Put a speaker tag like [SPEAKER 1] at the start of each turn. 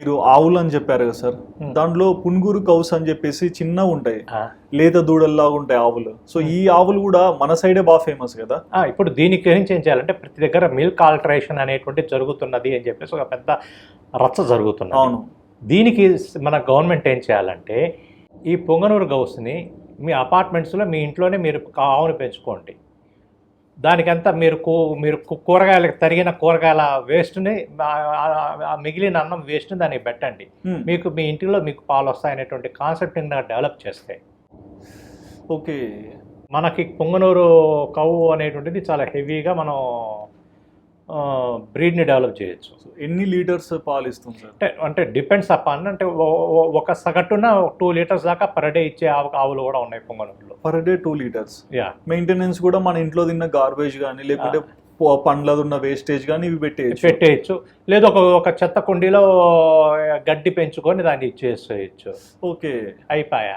[SPEAKER 1] మీరు ఆవులు అని చెప్పారు కదా సార్. దాంట్లో పునుగురు కౌస్ అని చెప్పేసి చిన్నగా ఉంటాయి. లేత దూడల్లాగా ఉంటాయి ఆవులు. సో ఈ ఆవులు కూడా మన సైడే బాగా ఫేమస్ కదా?
[SPEAKER 2] ఇప్పుడు దీనికి గురించి ఏం చేయాలంటే ప్రతి దగ్గర మిల్క్ ఆల్టరేషన్ అనేటువంటి జరుగుతున్నది అని చెప్పేసి ఒక పెద్ద రచ్చ జరుగుతున్నది.
[SPEAKER 1] అవును.
[SPEAKER 2] దీనికి మన గవర్నమెంట్ ఏం చేయాలంటే ఈ పొంగనూరు గౌస్ని మీ అపార్ట్మెంట్స్లో మీ ఇంట్లోనే మీరు ఆవును పెంచుకోండి. దానికంతా మీరు కూ మీరు కూరగాయలకు తరిగిన కూరగాయల వేస్ట్ని ఆ మిగిలిన అన్నం వేస్ట్ని దానికి పెట్టండి. మీకు మీ ఇంటిలో మీకు పాలు వస్తాయనేటువంటి కాన్సెప్ట్ని డెవలప్ చేస్తే.
[SPEAKER 1] ఓకే.
[SPEAKER 2] మనకి పొంగనూరు కవ్వు అనేటువంటిది చాలా హెవీగా మనం బ్రీడ్ని డెవలప్ చేయొచ్చు.
[SPEAKER 1] ఎన్ని లీటర్స్ పాలు ఇస్తుంది
[SPEAKER 2] అంటే అంటే డిపెండ్స్ అపాన్ అంటే ఒక సగటున టూ లీటర్స్ దాకా పర్ డే ఇచ్చే ఆవు ఆవులు కూడా ఉన్నాయి పొంగనూరులో.
[SPEAKER 1] Per day two litres.
[SPEAKER 2] Yeah
[SPEAKER 1] maintenance కూడా మన ఇంట్లో తిన్న గార్బేజ్ కానీ లేకుంటే ప- పండ్లది ఉన్న వేస్టేజ్ కానీ ఇవి పెట్టేయచ్చు.
[SPEAKER 2] పెట్టేయచ్చు. లేదు ఒక ఒక చెత్త కుండీలో గడ్డి పెంచుకొని దాన్ని ఇచ్చేసేయచ్చు.
[SPEAKER 1] ఓకే
[SPEAKER 2] అయిపోయా?